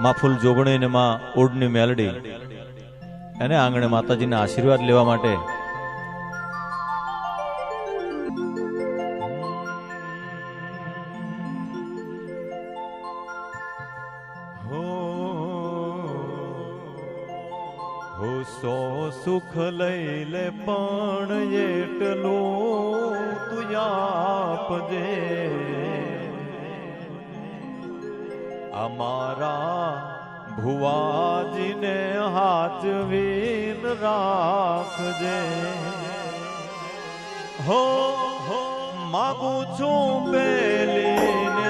માં ફૂલ જોગણી ને માં ઓડની મેલડી. એને આંગણે માતાજીના આશીર્વાદ લેવા માટે અમારા ભુવાજીને હાચવીન રાખજે. હો હો માગું છું પેલી ને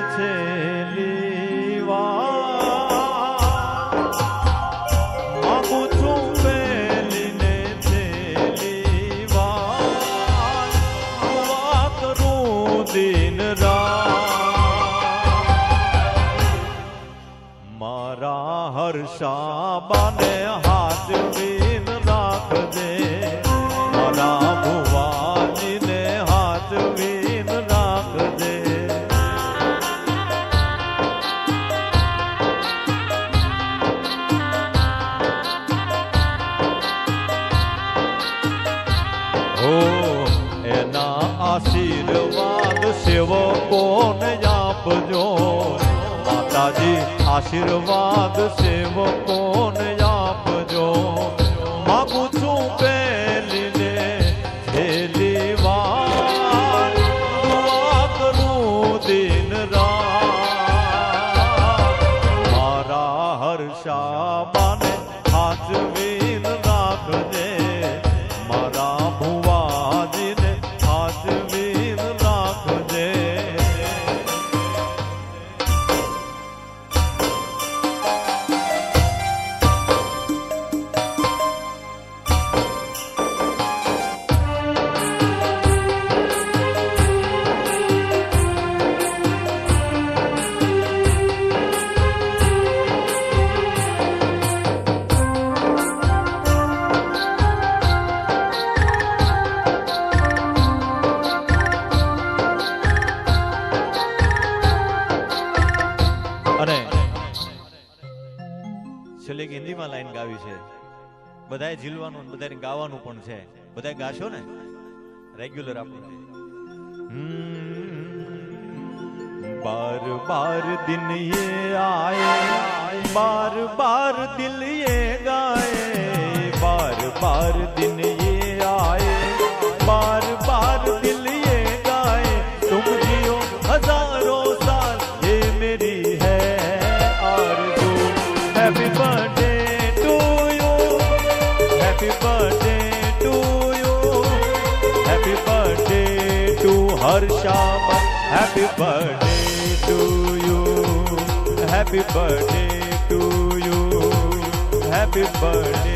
મારા હર્ષાબાને હાજરીન રાખજે મારા ભુવાજીને હાજરીન રાખજે હો એના આશીર્વાદ સેવકોને આપજો માતાજી આશીર્વાદ સેવકોને બધાએ ઝીલવાનું બધાને ગાવાનું પણ છે. બધા ગાશો ને? રેગ્યુલર આપણે. બાર બાર દિન એ આય, બાર બાર દિલ એ ગાય, બાર બાર દિન એ આય, બાર birthday to you. Happy birthday to Harsha. Happy birthday to you. Happy birthday to you. Happy birthday.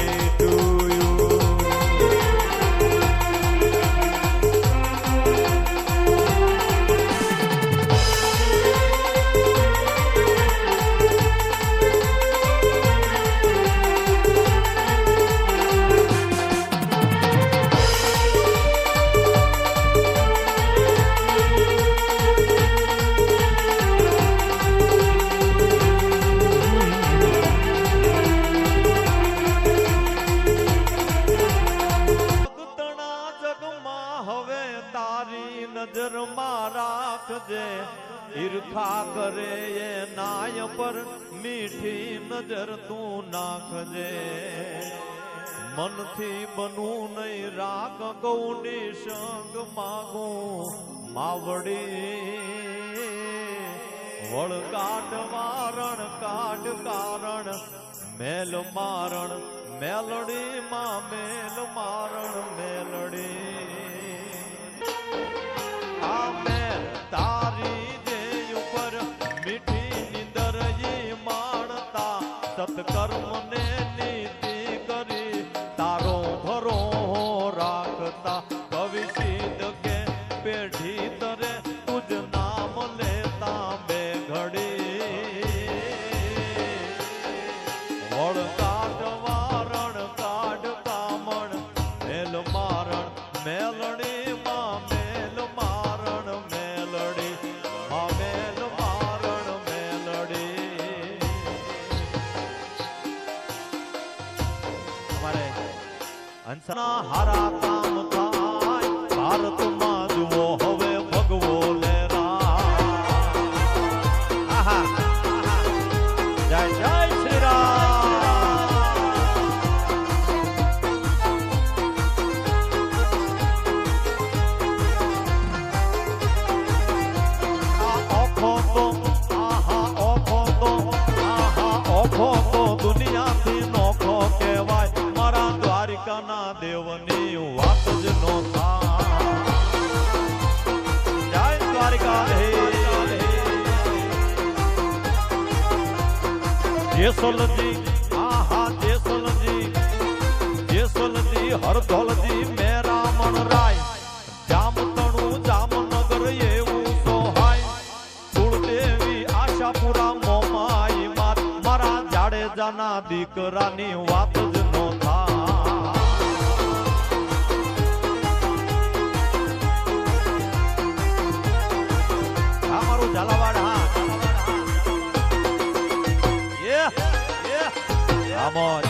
તું મનથી બનું નહીં, રાગ ગૌની સંગ માગો. માવડી, વળગાટ વારણ કાઢ કારણ, મેલ મારણ મેલડી માં મેલ મારણ, મેલડી. হারা જેસલજી આહા જેસલજી જેસલજી હરધોલજી મેરામણ રાય જામતણું જામનગર એવું સોહાય કુળદેવી આશાપુરા મોમાઈ મારા દીકરાની વાત મારું ઝાલાવાડ હા. યે યે આમોદ આમોદ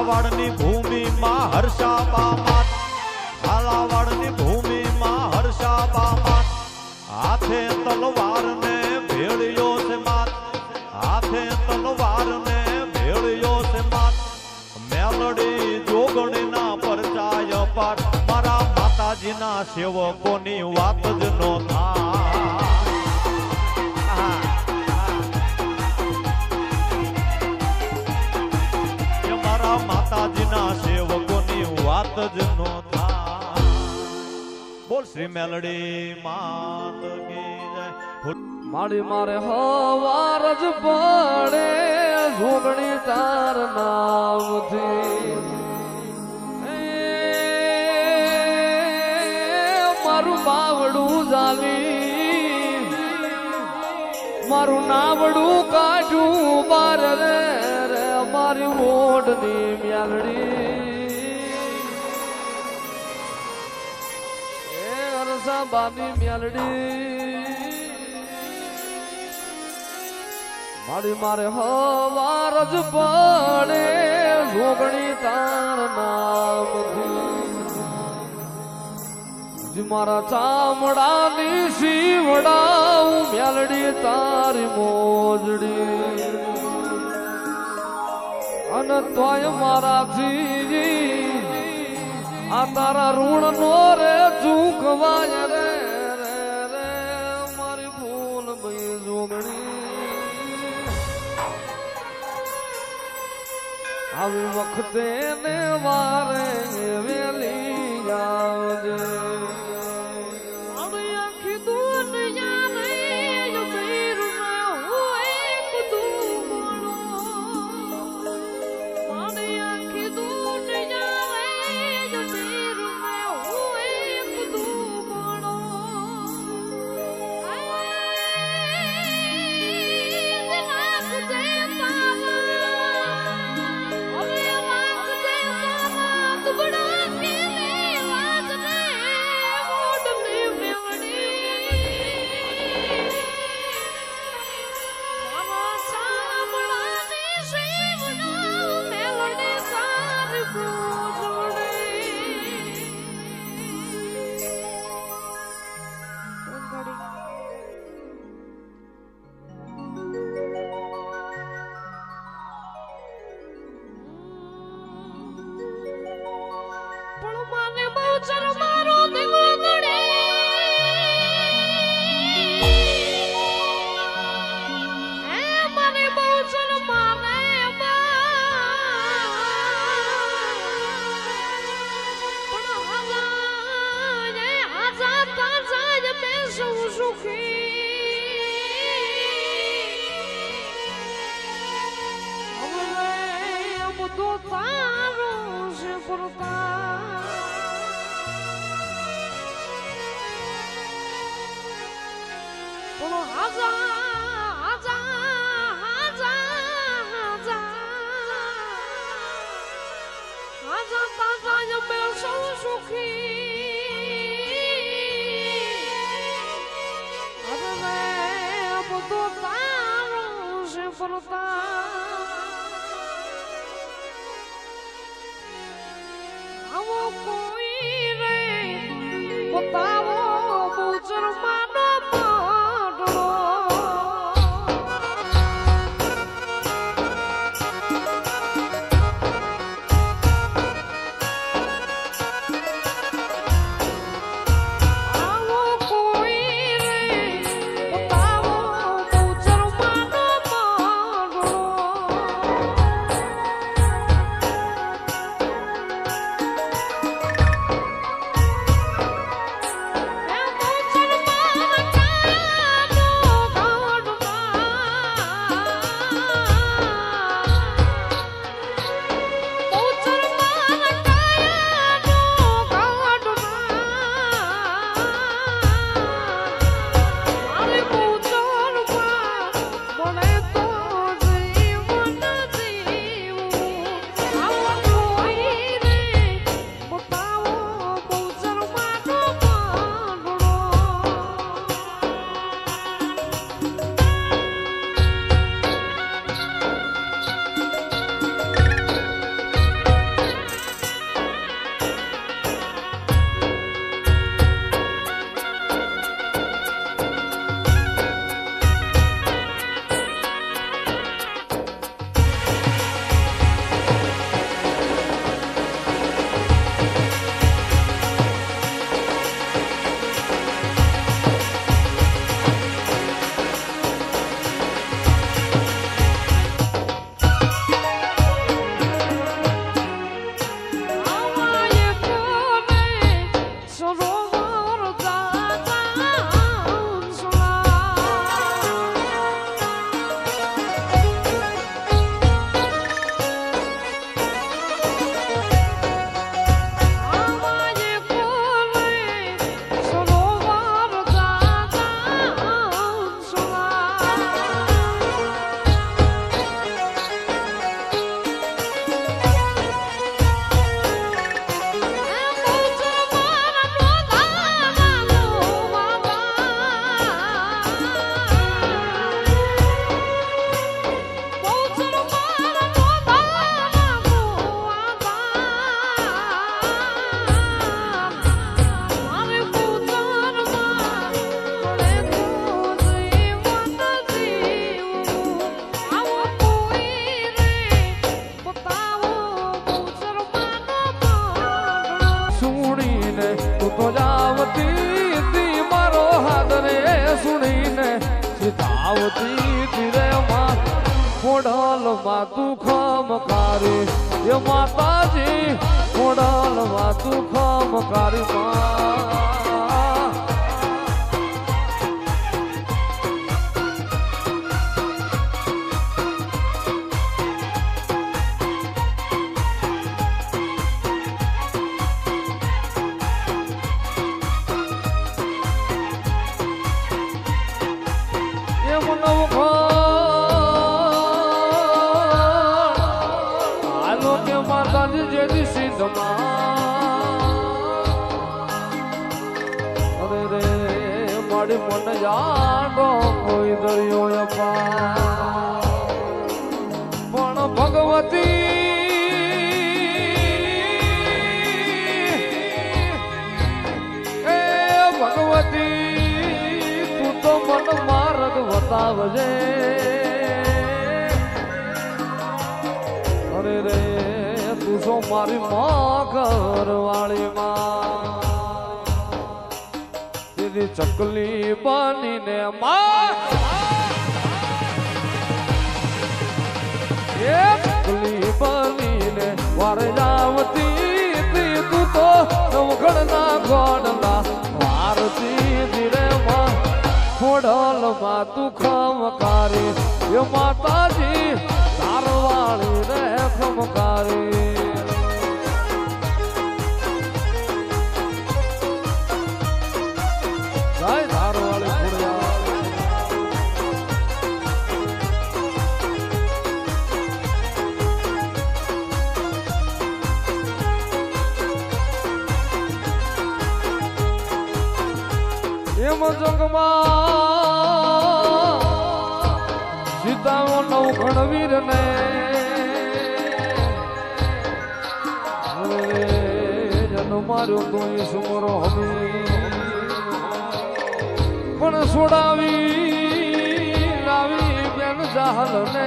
ઝાલાવાડની ભૂમિમાં હર્ષાબા માત ઝાલાવાડની ભૂમિમાં હર્ષાબા માત હાથે તલવાર ને ભેળ્યો છે માત હાથે તલવાર ને ભેળ્યો છે માત મેલડી જોગણીના પરચાય પાઠ મારા માતાજીના સેવકોની વાત જ નો થાય જ નો મેલડી માત કી મારી હવાર જ પડે જોગણી તાર નામથી મારું બાવડું જાલી. મારું નાવડું કાઢું બાર રે મારી મોઢની મ્યાલડી અરસા બાની મ્યાલડી મારી મારે હવાર જ પડે જોગણી તાર નામથી મારા ચામડાની શીવડાવું મેલડી તારી મોજડી. અને તોય મારાથી આ તારા ઋણ નો રે ચૂકવાય રે રે રે, મારી ભૂલ ભઈ જોગણી આવી વખતે ને વારે સૌ સુખી રે બધું તારું છે પરતા આવો કોઈ રે બતાવો સીતાવતી ધીરે માં ખોડલમાં તું ખમકારી એ માતાજી ખોડલમાં તું ખમકારી માં જાડો કોઈ દરિયો અપા પણ ભગવતી, એ ભગવતી, તું તો મન માર્ગ બતાવજે અરે રે, તું તો મારી માં ઘરવાળી માં તેરી ચકલી બનીને માં ચકલી બનીને વાર જાવતી તી તું તો નવઘણના ગોડલા વારતી માં. ખોડલમાં તું ખમકારી, એ માતાજી, તારવાળી રે ખમકારી. જંગમાં સીતાઓ નવ જન માર્યો સુમરો હમી. પણ છોડાવી લાવી બેન જાહલ ને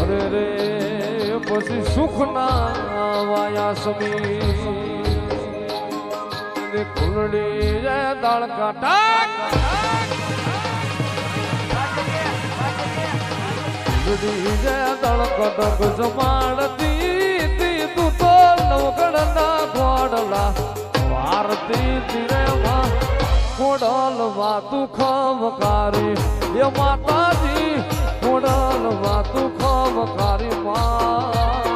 અરે રે, પછી સુખ ના વાયા સમી. ને કુલડી જય દાળ કાટા કુલડી જય દાળ કટક જમાડતી તી તું તો નવગણ ના ગોડલા ભારતી તીરેમાં કોડલ વાતું ખમકારી એ માતાજી કોડલ વાતું ખમકારી માં.